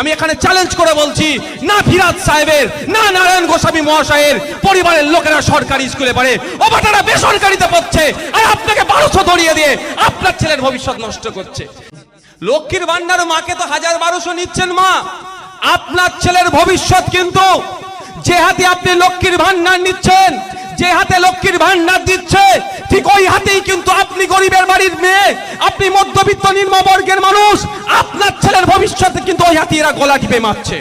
আমি এখানে চ্যালেঞ্জ করে বলছি, না ফিরাজ সাহেবের, না নারায়ণ গোস্বামী মহাশয়ের, পরিবারের লোকেরা সরকারি স্কুলে পড়ে, ও বাটারা বেসরকারিতে পড়ছে, আর আপনাকে বারোশো ধরিয়ে দিয়ে আপনার ছেলের ভবিষ্যৎ নষ্ট করছে। লক্ষ্মীর ভান্ডার মাকে তো হাজার বারোশো নিচ্ছেন মা। আপনার ছেলের ভবিষ্যৎ কিন্তু, যে হাতে আপনি লক্ষ্মীর ভান্ডার নিচ্ছেন যে হাতে লক্ষ্মীর ভান্ডার দিচ্ছে, ঠিক ওই হাতেই কিন্তু আপনি গরিবের বাড়ির মেয়ে, আপনি মধ্যবিত্ত নিম্নবর্গের মানুষ, আপনার ছেলের ভবিষ্যতে কিন্তু ওই হাতে এরা গলা টিপে মারছে।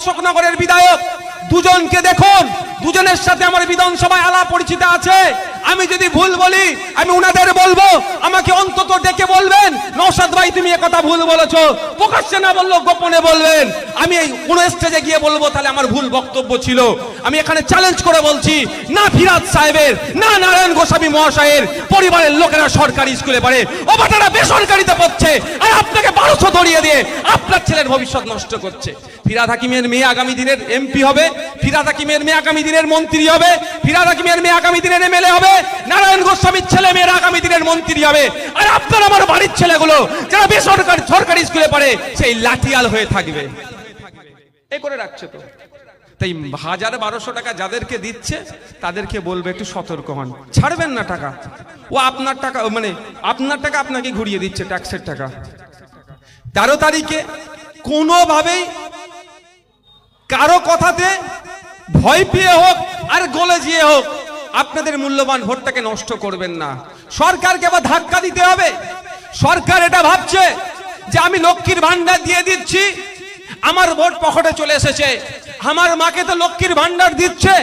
অশোকনগরের বিধায়ক দুজনকে দেখুন। দুজনের সাথে আমার বিধানসভায় আলাপ পরিচিত আছে। আমি যদি ভুল বলি, আমি উনাদের বলব। আমাকে অন্তত ডেকে বলবেন নৌসাদ ভাই, তুমি এ কথা ভুল বলেছ। প্রকাশ্যে না বলল গোপনে বলবেন। আমি এই কোন স্টেজে গিয়ে বলব, তাহলে আমার ভুল বক্তব্য ছিল। আমি এখানে চ্যালেঞ্জ করে বলছি, না ফিরাজ সাহেবের, না নারায়ণ গোস্বামী মহাশয়ের, পরিবারের লোকেরা সরকারি স্কুলে পড়ে। ও বাটারা বেসরকারিতে পড়ছে, আর আপনাকে বারোশো ধরিয়ে দিয়ে আপনার ছেলের ভবিষ্যৎ নষ্ট করছে। ফিরাদ হাকিমের মেয়ে আগামী দিনের এমপি হবে, ফিরাদ হাকিমের মেয়ে আগামী দিনের মন্ত্রী হবে, ফিরাদ হাকিমের মেয়ে আগামী দিনের এমএলএ হবে, নারায়ণ গোস্বামীর ছেলে মেয়েরা আগামী দিনের মন্ত্রী হবে। আর আপনার আমার বাড়ির ছেলেগুলো, যারা বেসরকারি, সরকারি স্কুলে পড়ে, সেই লাঠিয়াল হয়ে থাকবে। এ করে রাখছে তো। তাই হাজার বারোশো টাকা যাদেরকে দিচ্ছে, তাদেরকে বলবে একটু সতর্ক হন। ছাড়বেন না টাকা। ও আপনার টাকা মানে আপনার টাকা আপনাকে ঘুরিয়ে দিচ্ছে ট্যাক্সের টাকা। তেরো তারিখে কোনোভাবেই কারও কথাতে ভয় পেয়ে হোক আর গলে যেয়ে হোক, আপনাদের মূল্যবান ভোটটাকে নষ্ট করবেন না। সরকারকে আবার ধাক্কা দিতে হবে। সরকার এটা ভাবছে যে আমি লক্ষ্মীর ভান্ডার দিয়ে দিচ্ছি, আমার ভোট পকেটে চলে এসেছে। আমার মাকে তো লক্ষ্মীর ভান্ডার দিচ্ছে,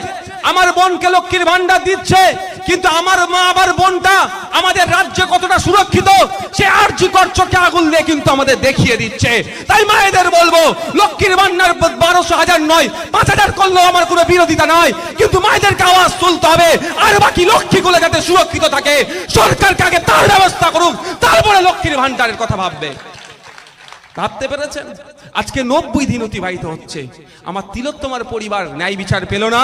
আমার বোনকে লক্ষ্মীর ভান্ডার দিচ্ছে। কিন্তু আমার মা আবার বোনটা আমাদের রাজ্যে কতটা সুরক্ষিত, সে আর আরজি চোখে আগুন দিয়ে কিন্তু আমাদের দেখিয়ে দিচ্ছে। তাই মায়েদের বলব, লক্ষ্মীর ভান্ডার বারোশো হাজার নয়, পাঁচ হাজার করলেও আমার কোনো বিরোধিতা নয় কিন্তু মায়েদেরকে আওয়াজ তুলতে হবে, আর বাকি লক্ষ্মীগুলো যাতে সুরক্ষিত থাকে, সরকারকে আগে তার ব্যবস্থা করুক, তারপরে লক্ষ্মীর ভান্ডারের কথা ভাববে। ভাবতে পেরেছেন? আজকে নব্বই দিন অতিবাহিত হচ্ছে। আমার তিলোত্তমার পরিবার ন্যায় বিচার পেল না,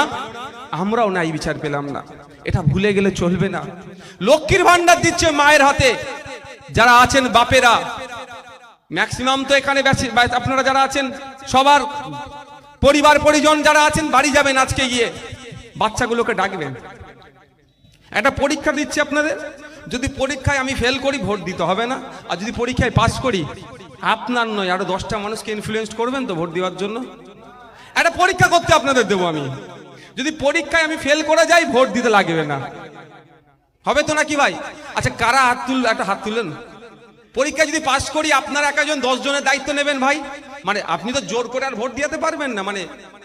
আমরাও ন্যায় বিচার পেলাম না। এটা ভুলে গেলে চলবে না। লক্ষ্মীর ভান্ডার দিচ্ছে মায়ের হাতে। যারা আছেন বাপেরা, ম্যাক্সিমাম তো এখানে আপনারা যারা আছেন, সবার পরিবার, পরিজন যারা আছেন, বাড়ি যাবেন আজকে গিয়ে। বাচ্চাগুলোকে ডাকবেন। একটা পরীক্ষা দিচ্ছে আপনাদের। যদি পরীক্ষায় আমি ফেল করি, ভোট দিতে হবে না। আর যদি পরীক্ষায় পাস করি, আপনার নয়, আরও দশটা মানুষকে ইনফ্লুয়েন্স করবেন তো ভোট দেওয়ার জন্য। একটা পরীক্ষা করতে আপনাদের দেবো আমি। যদি পরীক্ষায় আমি ফেল করে যাই, ভোট দিতে লাগবে না। হবে তো নাকি ভাই? আচ্ছা কারা হাত তুল একটা হাত তুললেন? পরীক্ষা যদি পাস করি, আপনারা একজন দশ জনের দায়িত্ব নেবেন ভাই। মানে আপনি তো জোর করে আর ভোট দিতে পারবেন না মানে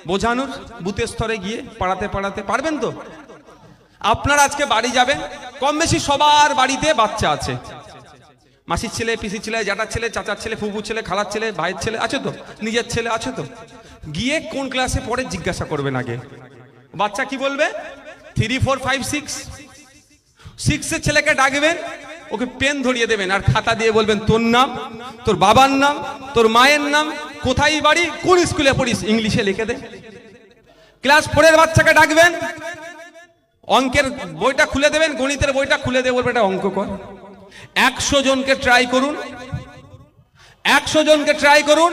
বোঝানোর বুথের স্তরে গিয়ে পাড়াতে পাড়াতে পারবেন তো? আপনার আজকে বাড়ি যাবেন, কম বেশি সবার বাড়িতে বাচ্চা আছে। মাসির ছেলে, পিসির ছেলে, জ্যাঠার ছেলে, চাচার ছেলে ফুবুর ছেলে, খালার ছেলে, ভাইয়ের ছেলে আছে তো? নিজের ছেলে আছে তো? গিয়ে কোন ক্লাসে পড়ে জিজ্ঞাসা করবেন আগে। বাচ্চা কি বলবে? থ্রি ফোর ফাইভ সিক্স সিক্সের ছেলেকে ডাকবেন, ওকে পেন ধরিয়ে দেবেন আর খাতা দিয়ে বলবেন, তোর নাম, তোর বাবার নাম, তোর মায়ের নাম, কোথায় বাড়ি, কোন স্কুলে পড়িস? ইংলিশে লিখে দে। ক্লাস ফোরের বাচ্চাকে ডাকবেন, অঙ্কের বইটা খুলে দেবেন, গণিতের বইটা খুলে দেবে বলবে এটা অঙ্ক কর। একশো জনকে ট্রাই করুন, একশো জনকে ট্রাই করুন,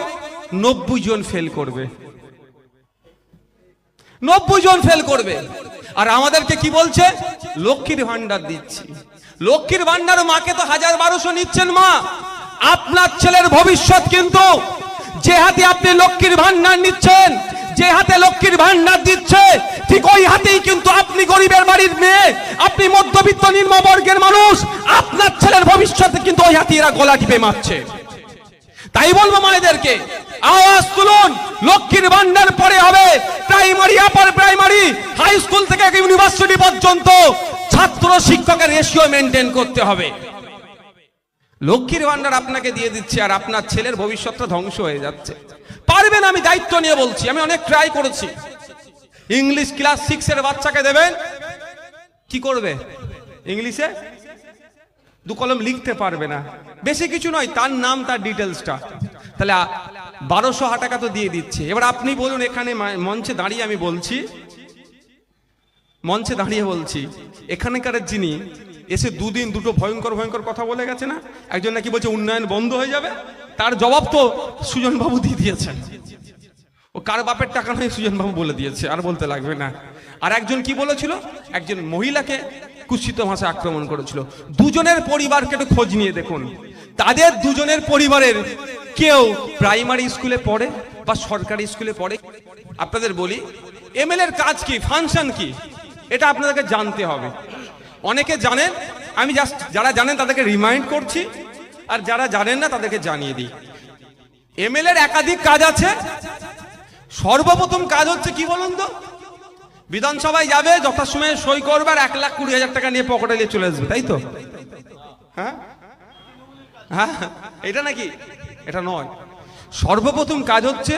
নব্বই জন ফেল করবে। নব্বই জন ফেল করবে। আর আমাদেরকে কি বলছে? লক্ষ্মীর ভান্ডার দিচ্ছি। লক্ষ্মীর ভান্ডার মাকে তো হাজার বারোশো নিচ্ছেন মা। আপনার ছেলের ভবিষ্যৎ কিন্তু যে হাতে আপনি লক্ষ্মীর ভান্ডার নিচ্ছেন, যে হাতে লক্ষ্মীর ভান্ডার দিচ্ছে, ঠিক ওই হাতেই কিন্তু আপনি গরিবের বাড়ির মেয়ে, আপনি মধ্যবিত্ত নিম্নবর্গের মানুষ, আপনার ছেলের ভবিষ্যতে কিন্তু ওই হাতে এরা গলা টিপে মারছে। তাই বলব মায়েদেরকে আওয়াজ তুলুন। লক্ষ্মীর ভান্ডার পরে হবে primary, upper primary high school থেকে ইউনিভার্সিটি পর্যন্ত। ছাত্র শিক্ষকের রেশিও মেনটেন করতে হবে। লক্ষ্মীর ভান্ডার আপনাকে দিয়ে দিচ্ছে আর আপনার ছেলের ভবিষ্যৎটা ধ্বংস হয়ে যাচ্ছে। পারবেন আমি দায়িত্ব নিয়ে বলছি, আমি অনেক ট্রাই করেছি। ইংলিশ ক্লাস সিক্সের বাচ্চাকে দেবেন। কি করবে? ইংলিশে দু কলম লিখতে পারবে না। বেশি কিছু নয়, তার নাম, তার ডিটেলসটা তাহলে বারোশো টাকা তো দিয়ে দিচ্ছে। এবার আপনি বলুন, এখানে মঞ্চে দাঁড়িয়ে আমি বলছি। মঞ্চে দাঁড়িয়ে বলছি, এখানকার যিনি এসে দুদিন দুটো ভয়ঙ্কর ভয়ঙ্কর কথা বলে গেছে না? একজন নাকি বলছে উন্নয়ন বন্ধ হয়ে যাবে, তার জবাব তো সুজন বাবু দিয়ে দিয়েছেন। ও কার বাপের টাকা নয় সুজন বাবু বলে দিয়েছে, আর বলতে লাগবে না। আর একজন কি বলেছিল? একজন মহিলাকে কুৎসিত ভাষায় আক্রমণ করেছিল। দুজনের পরিবারকে একটু খোঁজ নিয়ে দেখুন। তাদের দুজনের পরিবারের কেউ প্রাইমারি স্কুলে পড়ে বা সরকারি স্কুলে পড়ে? আপনাদের বলি এমএল এর কাজ কি, ফাংশন কি? এটা আপনাদেরকে জানতে হবে। অনেকে জানেন, আমি জাস্ট যারা জানেন তাদেরকে রিমাইন্ড করছি, আর যারা জানেন না তাদেরকে জানিয়ে দিই। এমএল এর একাধিক কাজ আছে। সর্বপ্রথম কাজ হচ্ছে কি বলুন তো? বিধানসভায় যাবে, যথাসময়ে সই করবে আর এক লাখ কুড়ি হাজার টাকা নিয়ে পকেটে নিয়ে চলে আসবে, তাই তো? হ্যাঁ? হ্যাঁ? এটা নাকি এটা নয়। সর্বপ্রথম কাজ হচ্ছে,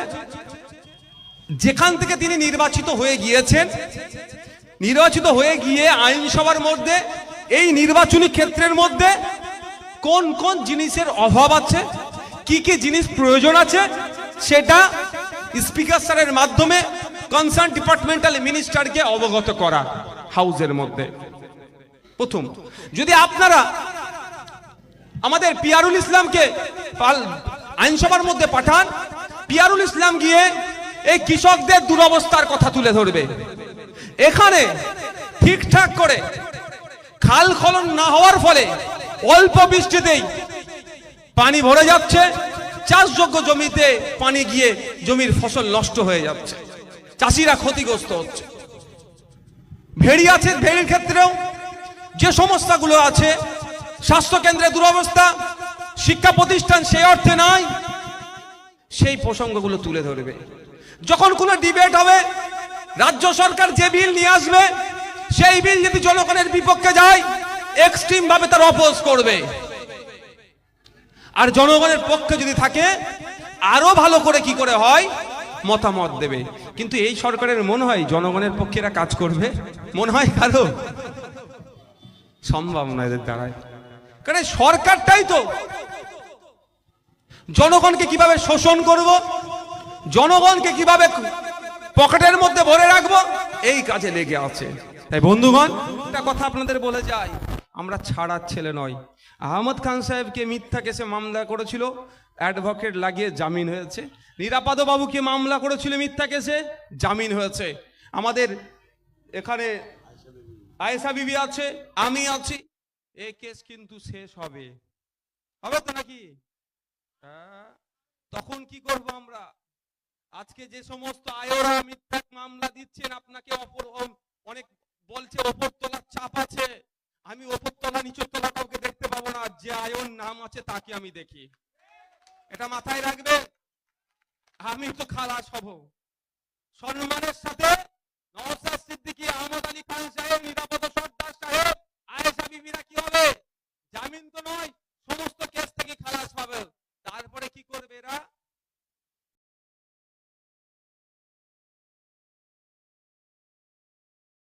যেখান থেকে তিনি নির্বাচিত হয়ে গিয়েছেন, নির্বাচিত হয়ে গিয়ে আইনসভার মধ্যে, এই নির্বাচনী ক্ষেত্রের মধ্যে কোন কোন জিনিসের অভাব আছে, কি কি জিনিস প্রয়োজন আছে, সেটা স্পিকার স্যারের মাধ্যমে কনসার্ন ডিপার্টমেন্টাল মিনিস্টারকে অবগত করা হাউসের মধ্যে। প্রথম, যদি আপনারা আমাদের পিয়ারুল ইসলামকে আইনসভার মধ্যে পাঠান, পিয়ারুল ইসলাম গিয়ে এই কৃষকদের দুরবস্থার কথা তুলে ধরবে। এখানে ঠিকঠাক করে খাল খনন না হওয়ার ফলে অল্প বৃষ্টিতেই পানি ভরে যাচ্ছে, চাষযোগ্য জমিতে পানি গিয়ে জমির ফসল নষ্ট হয়ে যাচ্ছে, চাষিরা ক্ষতিগ্রস্ত হচ্ছে। ভেড়ি আছে, ভেড়ির ক্ষেত্রেও যে সমস্যাগুলো আছে, স্বাস্থ্য কেন্দ্রের দুরবস্থা শিক্ষা প্রতিষ্ঠান সেই অর্থে নয় সেই প্রসঙ্গগুলো তুলে ধরবে। যখন কোনো ডিবেট হবে, রাজ্য সরকার যে বিল নিয়ে আসবে, সেই বিল যদি জনগণের বিপক্ষে যায় এক্সট্রিম ভাবে তার অপোজ করবে। আর জনগণের পক্ষে যদি থাকে, আরও ভালো করে কি করে হয়, মতামত দেবে। কিন্তু এই সরকারের মনে হয় জনগণের পক্ষে এরা কাজ করবে? মনে হয় কারও? সম্ভব নয় এদের দ্বারায় কারণ সরকারটাই তো জনগণকে কীভাবে শোষণ করব? জনগণকে কীভাবে পকেটের মধ্যে ভরে রাখব? এই কাজে লেগে আছে। তাই বন্ধুগণ, একটা কথা আপনাদের বলে যাই, আমরা ছাড়ার ছেলে নয় আহমদ খান সাহেবকে মিথ্যা কেসে মামলা করেছিল, অ্যাডভোকেট লাগিয়ে জামিন হয়েছে। নিরাপদ বাবুকে মামলা করেছিল মিথ্যা কেসে, জামিন হয়েছে। আমাদের এখানে আয়েশা বিবি আছে, আমি আছি। এই কেস কিন্তু শেষ হবে। হবে তো নাকি? তখন কি করব আমরা? আজকে যে সমস্ত আয়োরা মিথ্যা মামলা দিচ্ছেন, আপনাকে অপর অনেক বলছে ওপর তলার চাপ আছে। আমি ওপর তলা নিচের তলা কাউকে দেখতে পাবো না। যে আয়ন নাম আছে, তাকে আমি দেখি। এটা মাথায় রাখবে? আমি তো খালাস হব। সম্মানের সাথে নওশাদ সিদ্দিকী, আহমদ আলী খান সাহেব নিরাপদ